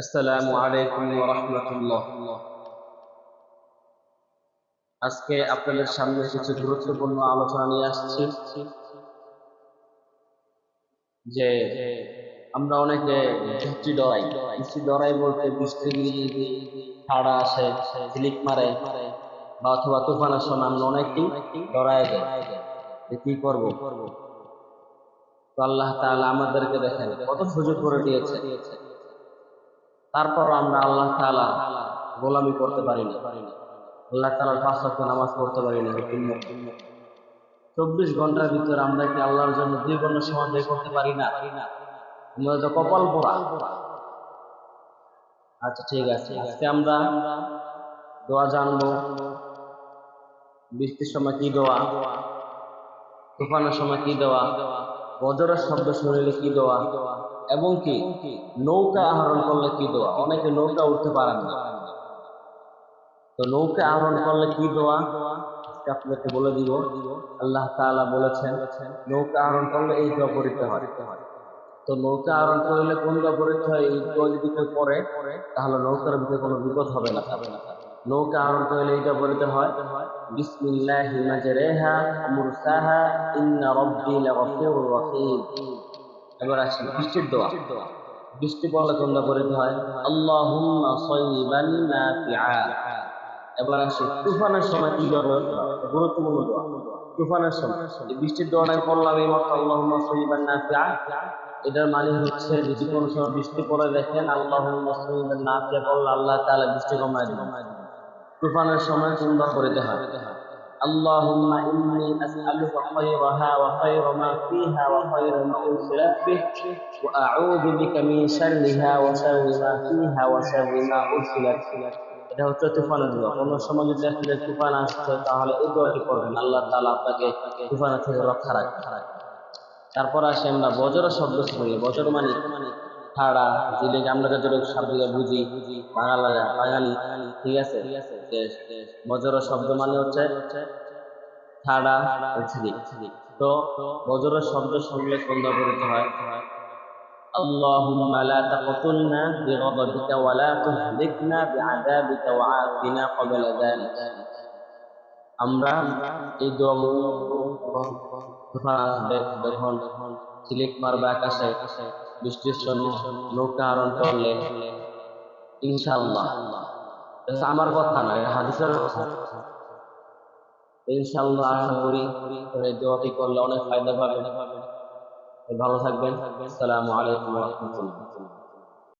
আসসালামু আলাইকুম রাহমাতুল্লাহ। আজকে আপনাদের সামনে কিছু গুরুত্বপূর্ণ আলোচনা নিয়ে আসছি। যে আমরা অনেকে ডরাই। ডরাই বলতে বৃষ্টি আসে, ঝিলিক মারে বা অথবা তুফানের সময় আমরা অনেকেই ডরায় যাই যে কি করব? তো আল্লাহ তাআলা আমাদেরকে দেখেন, কত সুযোগ করে দিয়েছে। তারপর আমরা আল্লাহ তালা গোলামি করতে পারি না আল্লাহ তাআলার পাঁচ ওয়াক্ত নামাজ পড়তে পারি না চব্বিশ ঘণ্টার ভিতরে আমরা কি আল্লাহর জন্য দুই ঘণ্টা সময় ব্যয় করতে পারি না? আমরা তো কপাল পোড়া। আচ্ছা ঠিক আছে। আজকে আমরা দোয়া জানব। বৃষ্টির সময় কি দোয়া? তুফানের সময় কি দেওয়া বজরের শব্দ শুনলে কি দেওয়া এবং কি? নৌকা আহরণ করলে কি দেওয়া অনেকে নৌকা উঠতে পারেন না। তো নৌকা আহরণ করলে কি আজকে আপনাকে বলে দিব। আল্লাহ তাআলা বলেছেন, নৌকা আহরণ করলে এই দোয়া পড়তে হয়। তো নৌকা আহরণ করলে কোন দোয়া পড়তে হয়? এই দোয়া যদি কেউ পড়ে, তাহলে নৌকার ভিতরে কোনো বিপদ হবে না। নৌকা আহরণ করলে এইটা বলতে হয় বিসমিল্লাহি মাজরেহা মুরসাহা ইন্না রাব্বি লাগফিরুর রহিম। এবার আসি, বৃষ্টির দোয়া। বৃষ্টি পড়লে কোনটা পড়তে হয়, আল্লাহুম্মা সাইয়িবান নাফিআ এবার আসি, তুফানের সময় কি দোয়া গুরুত্বপূর্ণ দোয়া। তুফানের সময়। বৃষ্টির দোয়াটা পড়লাম এই মাত্র আল্লাহুম্মা সাইয়িবান নাফিআ এটার মানে হচ্ছে, যদি কোনো সময় বৃষ্টি পড়ে দেখেন, আল্লাহুম্মা সাইয়িবান নাফিআ পড়লে আল্লাহ তাআলা বৃষ্টি কমায় দিবেন। তুফানের সময় কোনটা পড়তে হয়? اللهم إني أسألك خيرها وخير ما فيها وخير ما أرسلت به وأعوذ بك من شرها وشر ما فيها وشر ما أرسلت এটা হচ্ছে তুফানের দোয়া কোনো সময় যদি আসলে তুফান আসছে তাহলে এই দোয়াটি করবেন আল্লাহ তাআলা আপনাকে তুফানের থেকে রক্ষা রাখবে তারপর আসে আমরা বজর শব্দ শুনি বজর মানে ছাড়া যেটাকে আমরা যতটুকু শব্দকে বুঝি বাঙালা বাঙালি ঠিক আছে যে বজর শব্দ মানে হচ্ছে ছাড়া ঝিলিক তো বজর শব্দ শুনলে সন্ধ্যা পড়তে হয় اللهم لا تقتلنا بغضبك ولا تهلكنا بعذابك وعافنا قبل ذلك আমরা এই দোয়াগুলো তুফান আসবে যখন সিলিক মারবে আকাশে বৃষ্টির জন্য নৌকা আরোহণ করলে ইনশাআল্লাহ। আমার কথা না, এটা হাদিসের কথা। ইনশাআল্লাহ আশা করি দোয়াটি করলে অনেক ফায়দা পাবেন। ভালো থাকবেন। আসসালামু আলাইকুম রাহমাতুল্লাহ।